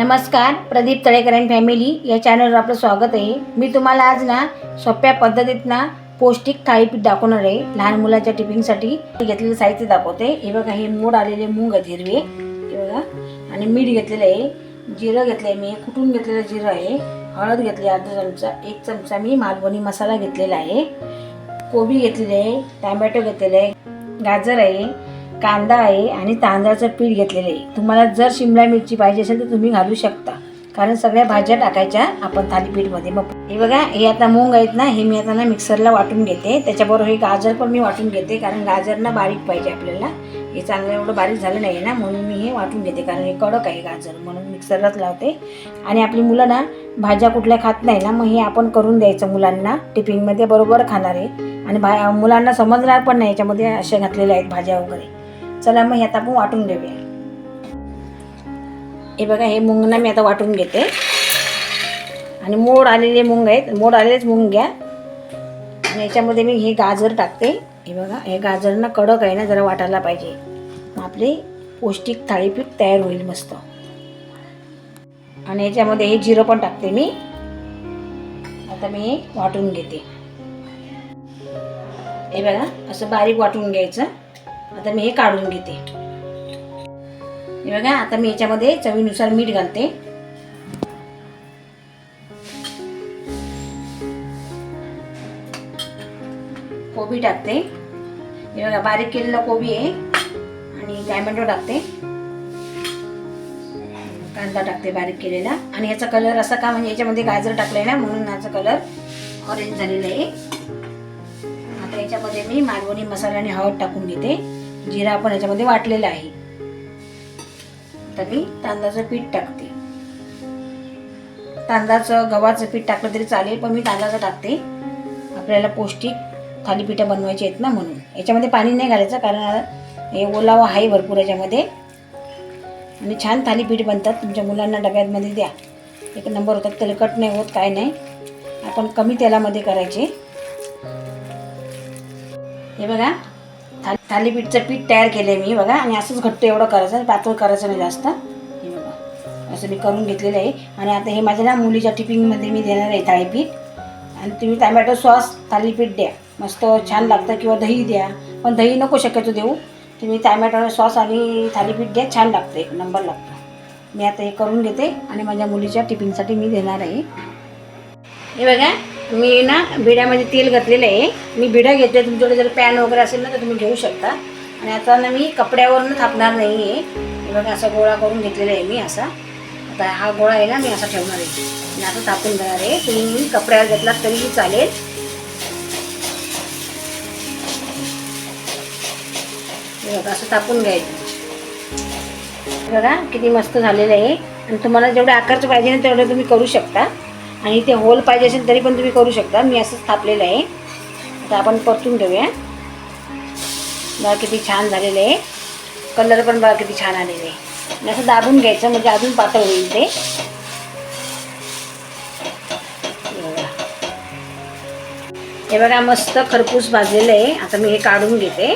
नमस्कार प्रदीप तळेकर फॅमिली या चॅनलवर आपलं स्वागत आहे. मी तुम्हाला आज ना सोप्या पद्धतीत ना पौष्टिक थाळीपीठ दाखवणार आहे. लहान मुलाच्या टिफिनसाठी घेतलेलं साहित्य दाखवते. हे बघा हे मोड आलेले मूग आहेत हिरवे. हे बघा. आणि मीठ घेतलेलं आहे. जिरं घेतलं आहे मी. कुटून घेतलेलं जिरं आहे. हळद घेतली अर्धा चमचा. एक चमचा मी मालवणी मसाला घेतलेला आहे. कोबी घेतलेली आहे. टॅमॅटो घेतलेलं आहे. गाजर आहे. कांदा आहे आणि तांदळाचं पीठ घेतलेलं आहे. तुम्हाला जर शिमला मिरची पाहिजे असेल तर तुम्ही घालू शकता. कारण सगळ्या भाज्या टाकायच्या आपण थालीपीठमध्ये. मग हे बघा हे आता मूंग आहेत ना हे मी आता ना मिक्सरला वाटून घेते. त्याच्याबरोबर हे गाजर पण मी वाटून घेते कारण गाजर ना बारीक पाहिजे आपल्याला. हे चांगलं एवढं बारीक झालं नाही ना म्हणून मी हे वाटून घेते कारण हे कडक आहे गाजर म्हणून मिक्सरलाच लावते. आणि आपली मुलं ना भाज्या कुठल्या खात नाही ना मग हे आपण करून द्यायचं मुलांना. टिफिनमध्ये बरोबर खाणार आहे. आणि भा मुलांना समजणार पण नाही याच्यामध्ये असे घातलेले आहेत भाज्या वगैरे. चला मग हे आता आपण वाटून घेऊया. हे बघा हे मुंगना मी आता वाटून घेते. आणि मोड आलेले मुंग आहेत. मोड आलेलेच मुंग घ्या. आणि याच्यामध्ये मी हे गाजर टाकते. हे बघा हे गाजर ना कडक आहे ना जरा वाटायला पाहिजे. मग आपली पौष्टिक थाळीपीठ तयार होईल मस्त. आणि याच्यामध्ये हे जिरं पण टाकते मी. आता मी हे वाटून घेते. हे बघा असं बारीक वाटून घ्यायचं. आता मी हे काढून घेते. हे बघा आता मी याच्यामध्ये चवीनुसार मीठ घालते. कोबी टाकते. हे बघा बारीक केलेला कोबी आहे. आणि टॅमॅटो टाकते. कांदा टाकते बारीक केलेला. आणि याचा कलर असा का म्हणजे याच्यामध्ये गाजर टाकले ना म्हणून याचा कलर ऑरेंज झालेला आहे. आता याच्यामध्ये मी मालवणी मसाला आणि हळद टाकून घेते. जिरा आपण याच्यामध्ये वाटलेला आहे. तर मी तांदळाचं पीठ टाकते. तांदळाचं गव्हाचं पीठ टाकलं तरी चालेल पण मी तांदळाचं टाकते. आपल्याला पौष्टिक थालीपीठं बनवायची आहेत ना म्हणून. याच्यामध्ये पाणी नाही घालायचं कारण हे ओलावा आहे भरपूर याच्यामध्ये. आणि छान थालीपीठ बनतात. तुमच्या मुलांना डब्यामध्ये द्या. एक नंबर होतात तेलकट नाही होत काय नाही. आपण कमी तेलामध्ये करायचे. हे बघा थाली थालीपीठचं पीठ तयार केलं आहे मी बघा. आणि असंच घट्ट एवढं करायचं पातळ करायचं नाही जास्त. हे बघा. असं मी करून घेतलेलं आहे. आणि आता हे माझ्या ना मुलीच्या टिफिनमध्ये मी देणार आहे थाळीपीठ आणि तुम्ही टॅमॅटो सॉस थालीपीठ द्या. मस्त छान लागतं किंवा दही द्या. पण दही नको शक्यतो देऊ. तुम्ही टॅमॅटो सॉस आणि थालीपीठ द्या छान लागतं एक नंबर लागतं. मी आता हे करून घेते आणि माझ्या मुलीच्या टिफिनसाठी मी देणार आहे. हे बघा. मी ना बिड्यामध्ये तेल घातलेलं आहे. मी बिडा घेते तुमच्याकडे जर पॅन वगैरे असेल ना तर तुम्ही घेऊ शकता. आणि आता ना मी कपड्यावरून थापणार नाही आहे. बघा असा गोळा करून घेतलेला आहे मी असा. आता हा गोळा आहे ना मी असा ठेवणार आहे. आणि आता थापून घेणार आहे. तुम्ही कपड्यावर घेतला तरीही चालेल. बघा असं तापून घ्यायचं. बघा किती मस्त झालेलं आहे. आणि तुम्हाला जेवढे आकारचं पाहिजे ना तेवढं तुम्ही करू शकता. आणि ते होल पाहिजे असेल तरी पण तुम्ही करू शकता. मी असंच थापलेलं आहे. आता आपण परतून घेऊया. बघा किती छान झालेलं आहे. कलर पण बघा किती छान आलेले आहे. असं दाबून घ्यायचं म्हणजे अजून पातळ होईल ते. हे बघा. हे बघा मस्त खरपूस भाजलेलं आहे. आता मी हे काढून घेते.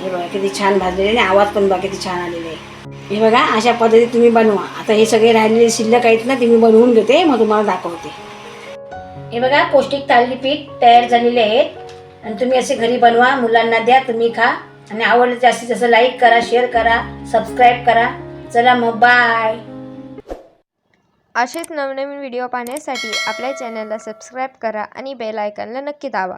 हे बघा किती छान भाजलेले आणि आवाज पण बघा किती छान आलेले आहे. हे बघा अशा पद्धतीत तुम्ही बनवा. आता हे सगळे राहिलेले शिल्लक आहेत ना ते मी बनवून घेते मग तुम्हाला दाखवते. हे बघा पौष्टिक थालीपीठ तयार झालेले आहेत. आणि तुम्ही असे घरी बनवा मुलांना द्या तुम्ही खा. आणि आवडलं जास्तीत जास्त लाईक करा शेअर करा सबस्क्राईब करा. चला मग बाय असेच नवनवीन व्हिडिओ पाहण्यासाठी आपल्या चॅनलला सबस्क्राईब करा आणि बेल आयकनला नक्की दावा